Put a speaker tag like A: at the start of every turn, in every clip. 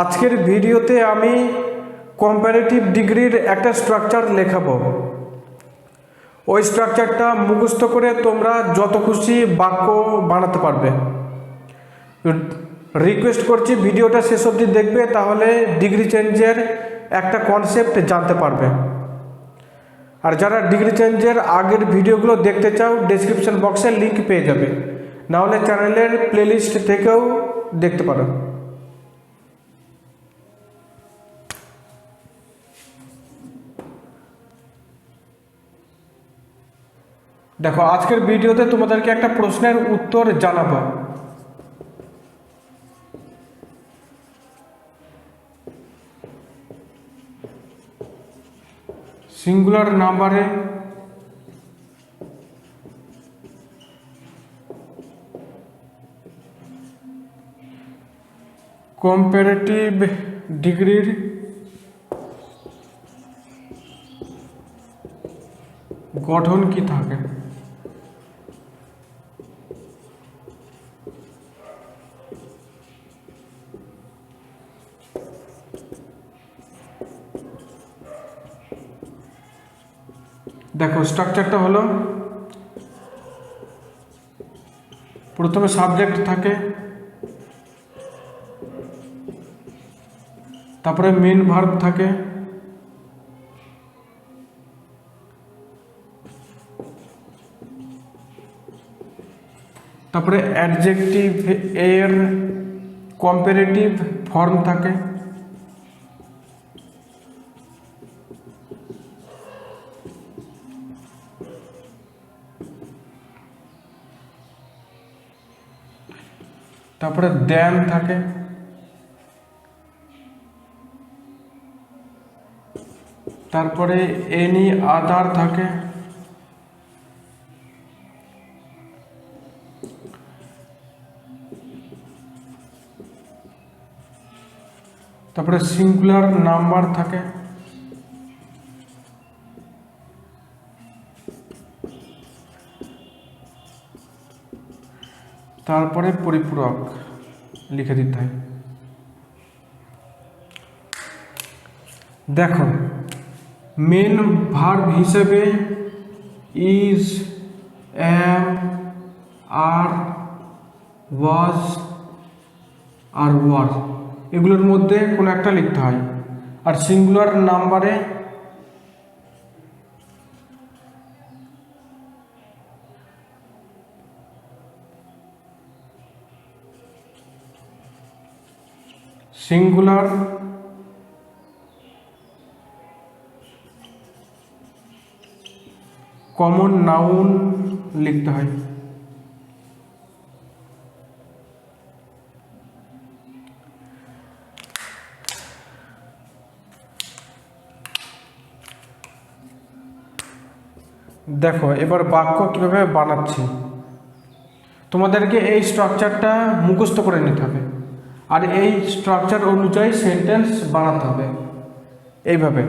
A: আজকের ভিডিওতে আমি কম্পারেটিভ ডিগ্রির একটা স্ট্রাকচার লেখাবো। ওই স্ট্রাকচারটা মুখস্থ করে তোমরা যত খুশি বাক্য বানাতে পারবে। রিকোয়েস্ট করছি ভিডিওটা শেষ অবধি দেখবে, তাহলে ডিগ্রি চেঞ্জের একটা কনসেপ্ট জানতে পারবে। আর যারা ডিগ্রি চেঞ্জের আগের ভিডিওগুলো দেখতে চাও ডেসক্রিপশন বক্সে লিংক পেয়ে যাবে। নাহলে চ্যানেলের প্লেলিস্ট থেকেও দেখতে পারো। দেখো, আজকের ভিডিওতে তোমাদেরকে একটা প্রশ্নের উত্তর জানাব। সিঙ্গুলার নাম্বারে কম্পারেটিভ ডিগ্রির গঠন কি থাকে? স্ট্রাকচারটা হলো, প্রথমে সাবজেক্ট থাকে, তারপরে মেন ভার্ব থাকে, তারপরে অ্যাডজেক্টিভ এর কম্পারেটিভ ফর্ম থাকে। তারপরে দ্যান থাকে। তারপরে এনি আদার থাকে। তারপরে সিঙ্গুলার নাম্বার থাকে। তারপরে পরিপূরক লিখে দিতে হয়। দেখো মেন ভার্ব হিসেবে is am are was are were এগুলোর মধ্যে কোনো একটা লিখতে হয়। আর সিঙ্গুলার নাম্বারে সিঙ্গুলার কমন নাউন লিখতে হয়। দেখো, এবার বাক্য কীভাবে বানাচ্ছি? তোমাদেরকে এই স্ট্রাকচারটা মুখস্থ করে নিতে হবে। আর এই স্ট্রাকচার অনুযায়ী সেন্টেন্স বানাতে হবে। এইভাবে।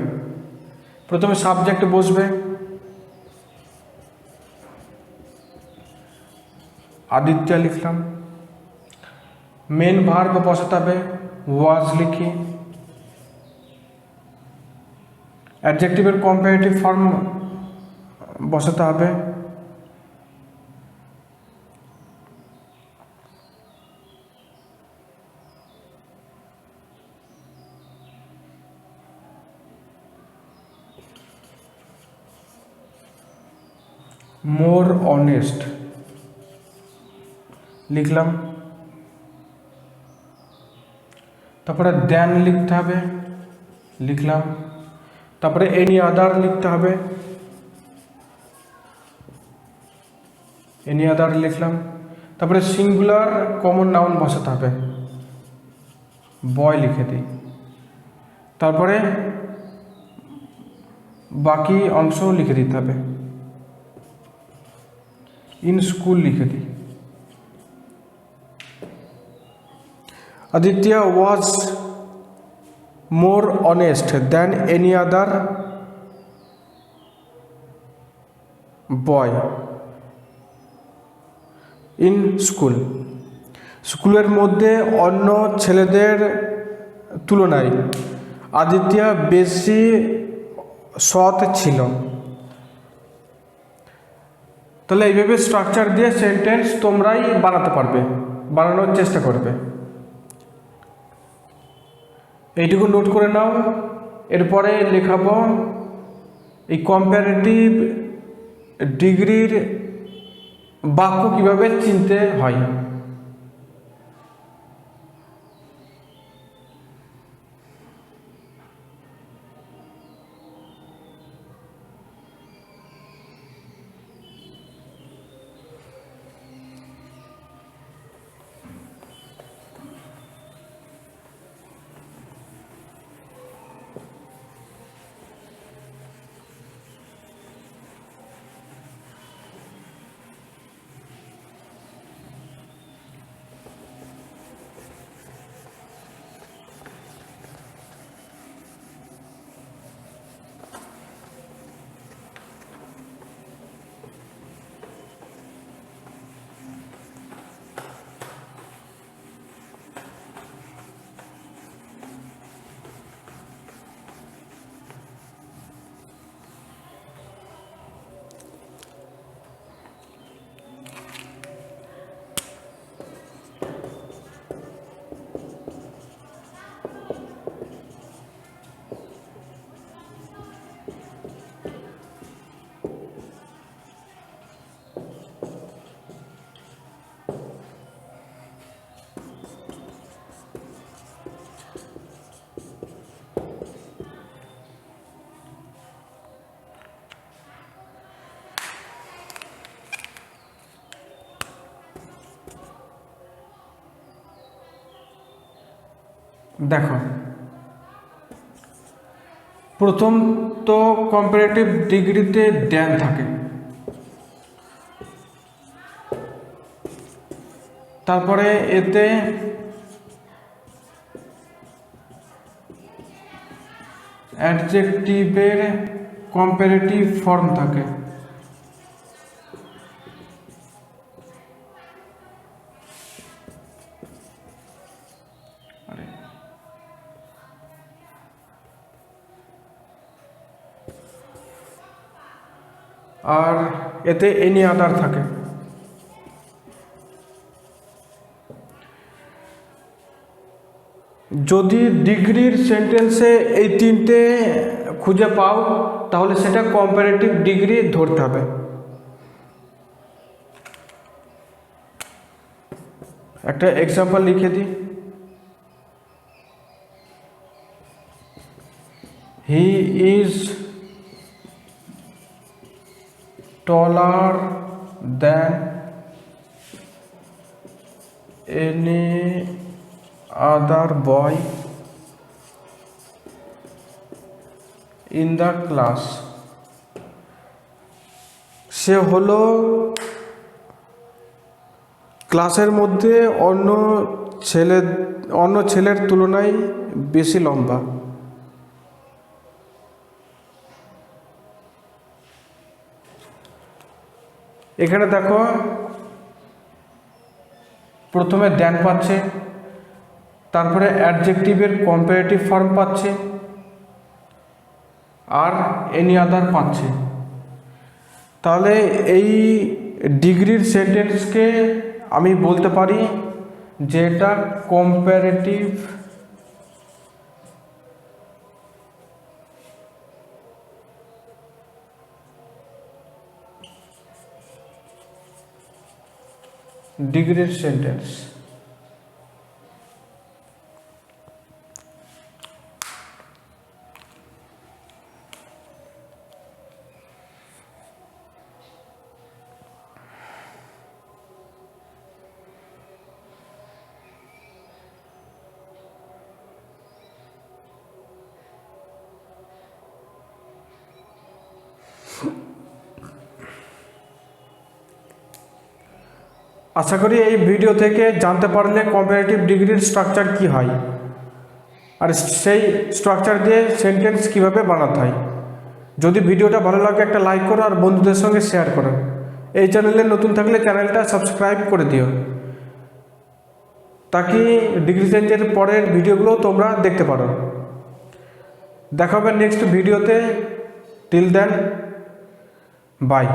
A: প্রথমে সাবজেক্ট বসবে। আদিত্য লিখলাম। মেন ভার্ব বসাতে হবে ওয়াজ লিখি। অ্যাডজেক্টিভের কম্পারেটিভ ফর্ম বসাতে হবে। More honest. লিখলাম। তারপরে দেন লিখতে হবে। লিখলাম। তারপরে এনি আদার লিখতে হবে। এনি আদার লিখলাম। তারপরে সিঙ্গুলার কমন নাউন বসাতে হবে। বয় লিখে দিই। তারপরে বাকি অংশ লিখে দিতে হবে। ইন স্কুল লিখে দিই Aditya was more honest than any other boy in school স্কুলের মধ্যে অন্য ছেলেদের তুলনায় আদিত্য বেশি সৎ ছিল তাহলে এইভাবে স্ট্রাকচার দিয়ে সেন্টেন্স তোমরাই বানাতে পারবে, বানানোর চেষ্টা করবে। এইটুকু নোট করে নাও, এরপরে লেখাবো, এই কম্পারেটিভ ডিগ্রির বাক্য কীভাবে চিনতে হয়। দেখো। প্রথম তো কম্পারেটিভ ডিগ্রিতে ড্যান থাকে। তারপরে এতে অ্যাডজেক্টিভের কম্পারেটিভ ফর্ম থাকে। আর এতে এনি আদার থাকে। যদি ডিগ্রির সেন্টেন্সে এই তিনটে খুঁজে পাও, তাহলে সেটা কম্পারেটিভ ডিগ্রি ধরতে হবে। একটা এক্সাম্পল লিখে দিই। Boy in the class. সে হলো ক্লাসের মধ্যে অন্য ছেলে, অন্য ছেলের তুলনায় বেশি লম্বা। এখানে দেখো, প্রথমে দ্যান পাচ্ছে। তারপরে অ্যাডজেক্টিভের কম্পারেটিভ ফর্ম পাচ্ছে আর এনি আদার পাচ্ছে। তাহলে এই ডিগ্রির সেন্টেন্সকে আমি বলতে পারি যে এটা কম্পারেটিভ ডিগ্রির সেন্টেন্স আশা করি এই ভিডিও থেকে জানতে পারলে কম্পারেটিভ ডিগ্রির স্ট্রাকচার কি হয়? আর সেই স্ট্রাকচার দিয়ে সেন্টেন্স কীভাবে বানাতে হয়? যদি ভিডিওটা ভালো লাগে একটা লাইক করো আর বন্ধুদের সঙ্গে শেয়ার করো। এই চ্যানেলে নতুন থাকলে চ্যানেলটা সাবস্ক্রাইব করে দিও। তাকে ডিগ্রি চেঞ্জের পরের ভিডিওগুলো তোমরা দেখতে পারো। দেখা হবে নেক্সট ভিডিওতে টিল দেন বাই